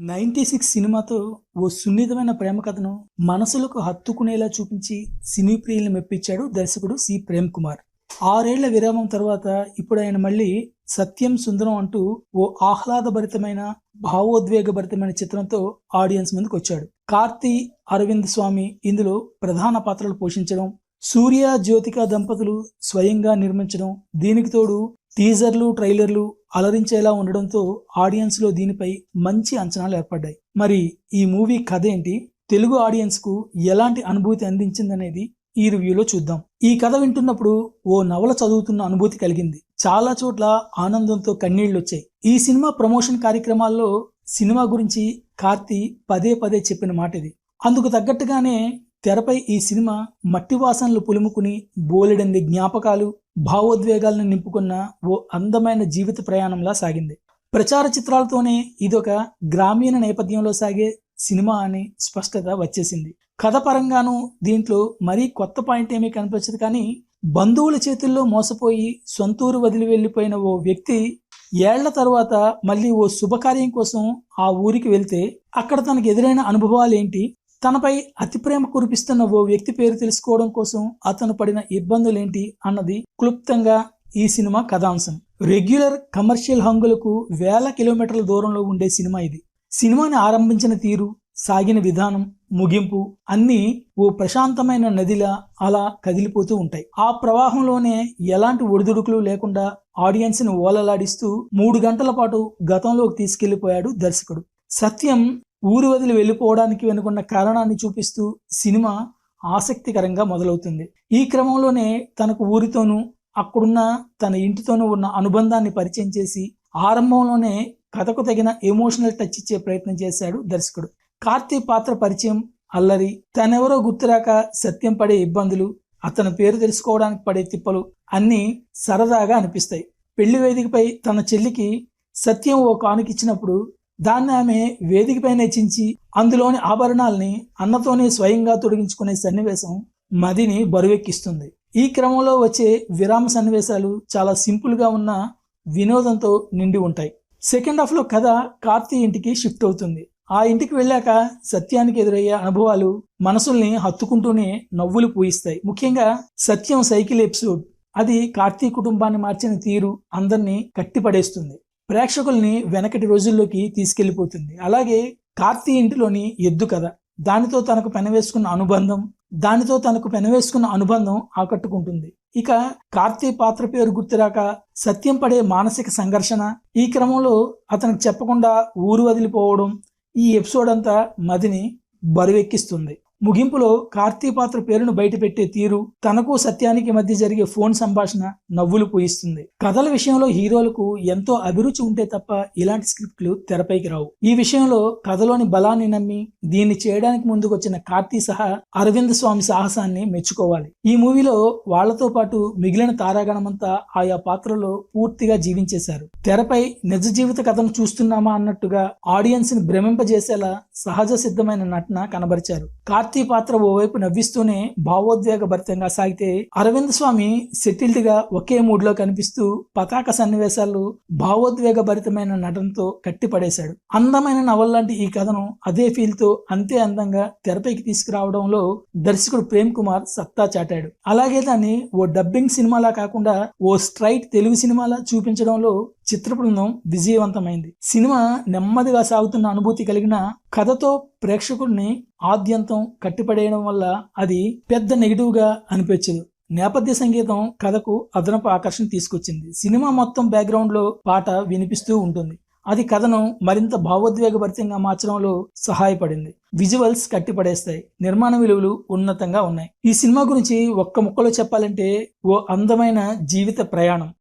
Ninety six సినిమాతో ఓ సున్నితమైన ప్రేమ కథను మనసులకు హత్తుకునేలా చూపించి సినీ ప్రియులను మెప్పించాడు దర్శకుడు సి. ప్రేమ్ కుమార్. ఆరేళ్ళ విరామం తర్వాత ఇప్పుడు ఆయన మళ్ళీ సత్యం సుందరం అంటూ ఓ ఆహ్లాదభరితమైన భావోద్వేగభరితమైన చిత్రంతో ఆడియన్స్ ముందుకు వచ్చాడు కార్తీ అరవింద్ స్వామి ఇందులో ప్రధాన పాత్రలు పోషించడం సూర్య జ్యోతిక దంపతులు స్వయంగా నిర్మించడం దీనికి తోడు టీజర్లు ట్రైలర్లు అలరించేలా ఉండడంతో ఆడియన్స్లో దీనిపై మంచి అంచనాలు ఏర్పడ్డాయి. మరి ఈ మూవీ కథ ఏంటి? తెలుగు ఆడియన్స్కు ఎలాంటి అనుభూతి అందించిందనేది ఈ రివ్యూలో చూద్దాం. ఈ కథ వింటున్నప్పుడు ఓ నవల చదువుతున్న అనుభూతి కలిగింది. చాలా చోట్ల ఆనందంతో కన్నీళ్ళు వచ్చాయి ఈ సినిమా ప్రమోషన్ కార్యక్రమాల్లో సినిమా గురించి కార్తీ పదే పదే చెప్పిన మాట ఇది అందుకు తగ్గట్టుగానే తెరపై ఈ సినిమా మట్టి వాసనలు పులుముకుని బోలెడన్ని జ్ఞాపకాలు భావోద్వేగాలను నింపుకున్న ఓ అందమైన జీవిత ప్రయాణంలా సాగింది. ప్రచార చిత్రాలతోనే ఇదొక గ్రామీణ నేపథ్యంలో సాగే సినిమా అని స్పష్టత వచ్చేసింది. కథ పరంగాను దీంట్లో మరీ కొత్త పాయింట్ ఏమీ కనిపించదు కానీ బంధువుల చేతుల్లో మోసపోయి సొంతూరు వదిలి వెళ్ళిపోయిన ఓ వ్యక్తి ఏళ్ళ తర్వాత మళ్ళీ ఓ శుభకార్యం కోసం ఆ ఊరికి వెళ్తే అక్కడ తనకు ఎదురైన అనుభవాలు ఏంటి తనపై అతి ప్రేమ కురిపిస్తున్న ఓ వ్యక్తి పేరు తెలుసుకోవడం కోసం అతను పడిన ఇబ్బందులేంటి అన్నది క్లుప్తంగా ఈ సినిమా కథాంశం. రెగ్యులర్ కమర్షియల్ హంగులకు వేల కిలోమీటర్ల దూరంలో ఉండే సినిమా ఇది. సినిమాని ఆరంభించిన తీరు సాగిన విధానం ముగింపు అన్నీ ఓ ప్రశాంతమైన నదిలా అలా కదిలిపోతూ ఉంటాయి. ఆ ప్రవాహంలోనే ఎలాంటి ఒడిదుడుకులు లేకుండా ఆడియన్స్ని ఓలలాడిస్తూ మూడు గంటల పాటు గతంలోకి తీసుకెళ్ళిపోయాడు దర్శకుడు. సత్యం ఊరు వదిలి వెళ్ళిపోవడానికి వెనుకున్న కారణాన్ని చూపిస్తూ సినిమా ఆసక్తికరంగా మొదలవుతుంది. ఈ క్రమంలోనే తనకు ఊరితోనూ అక్కడున్న తన ఇంటితోనూ ఉన్న అనుబంధాన్ని పరిచయం చేసి ఆరంభంలోనే కథకు తగిన ఎమోషనల్ టచ్ ఇచ్చే ప్రయత్నం చేశాడు దర్శకుడు. కార్తీ పాత్ర పరిచయం అల్లరి తనెవరో గుర్తురాక సత్యం పడే ఇబ్బందులు అతని పేరు తెలుసుకోవడానికి పడే తిప్పలు అన్నీ సరదాగా అనిపిస్తాయి. పెళ్ళి వేదికపై తన చెల్లికి సత్యం ఓ కానుకిచ్చినప్పుడు దాన్ని ఆమె వేదికపైనే చించి అందులోని ఆభరణాల్ని అన్నతోనే స్వయంగా తొడిగించుకునే సన్నివేశం మదిని బరువెక్కిస్తుంది. ఈ క్రమంలో వచ్చే విరామ సన్నివేశాలు చాలా సింపుల్గా ఉన్న వినోదంతో నిండి ఉంటాయి. సెకండ్ హాఫ్లో కథ కార్తీ ఇంటికి షిఫ్ట్ అవుతుంది. ఆ ఇంటికి వెళ్ళాక సత్యానికి ఎదురయ్యే అనుభవాలు మనసుల్ని హత్తుకుంటూనే నవ్వులు పూయిస్తాయి. ముఖ్యంగా సత్యం సైకిల్ ఎపిసోడ్. అది కార్తీ కుటుంబాన్ని మార్చిన తీరు అందరినీ కట్టిపడేస్తుంది. ప్రేక్షకుల్ని వెనకటి రోజుల్లోకి తీసుకెళ్ళిపోతుంది అలాగే కార్తీ ఇంటిలోని ఎద్దు కథ. దానితో తనకు పెనవేసుకున్న అనుబంధం దానితో తనకు పెనవేసుకున్న అనుబంధం ఆకట్టుకుంటుంది. ఇక కార్తీ పాత్ర పేరు గుర్తురాక సత్యం పడే మానసిక సంఘర్షణ ఈ క్రమంలో అతనికి చెప్పకుండా ఊరు వదిలిపోవడం ఈ ఎపిసోడ్ అంతా మదిని బరువెక్కిస్తుంది. ముగింపులో కార్తీ పాత్ర పేరును బయటపెట్టే తీరు తనకు సత్యానికి మధ్య జరిగే ఫోన్ సంభాషణ నవ్వులు పూయిస్తుంది. కథల విషయంలో హీరోలకు ఎంతో అభిరుచి ఉంటే తప్ప ఇలాంటి స్క్రిప్ట్లు తెరపైకి రావు. ఈ విషయంలో కథలోని బలాన్ని నమ్మి దీన్ని చేయడానికి ముందుకొచ్చిన కార్తీ సహా అరవింద్ స్వామి సాహసాన్ని మెచ్చుకోవాలి. ఈ మూవీలో వాళ్ళతో పాటు మిగిలిన తారాగణమంతా ఆయా పాత్రలో పూర్తిగా జీవించేశారు. తెరపై నిజ జీవిత కథను చూస్తున్నామా అన్నట్టుగా ఆడియన్స్ని భ్రమింపజేసేలా సహజ సిద్ధమైన నటన కనబరిచారు. కార్తీ పాత్ర ఓవైపు నవ్విస్తూనే భావోద్వేగ భరితంగా సాగితే అరవింద్ స్వామి సెటిల్డ్గా ఒకే మూడ్లో కనిపిస్తూ పతాక సన్నివేశాలు భావోద్వేగ భరితమైన నటనతో కట్టిపడేశాడు. అందమైన నవల్ లాంటి ఈ కథను అదే ఫీల్తో అంతే అందంగా తెరపైకి తీసుకురావడంలో దర్శకుడు ప్రేమ్ కుమార్ సత్తా చాటాడు. అలాగే దాన్ని ఓ డబ్బింగ్ సినిమాలా కాకుండా ఓ స్ట్రైట్ తెలుగు సినిమాలా చూపించడంలో చిత్ర బృందం విజయవంతమైంది. సినిమా నెమ్మదిగా సాగుతున్న అనుభూతి కలిగిన కథతో ప్రేక్షకుడిని ఆద్యంతం కట్టిపడేయడం వల్ల అది పెద్ద నెగిటివ్గా అనిపించదు. నేపథ్య సంగీతం కథకు అదనపు ఆకర్షణ తీసుకొచ్చింది. సినిమా మొత్తం బ్యాక్గ్రౌండ్లో పాట వినిపిస్తూ ఉంటుంది. అది కథను మరింత భావోద్వేగభరితంగా మార్చడంలో సహాయపడింది. విజువల్స్ కట్టిపడేస్తాయి. నిర్మాణ విలువలు ఉన్నతంగా ఉన్నాయి. ఈ సినిమా గురించి ఒక్క ముక్కలో చెప్పాలంటే ఓ అందమైన జీవిత ప్రయాణం.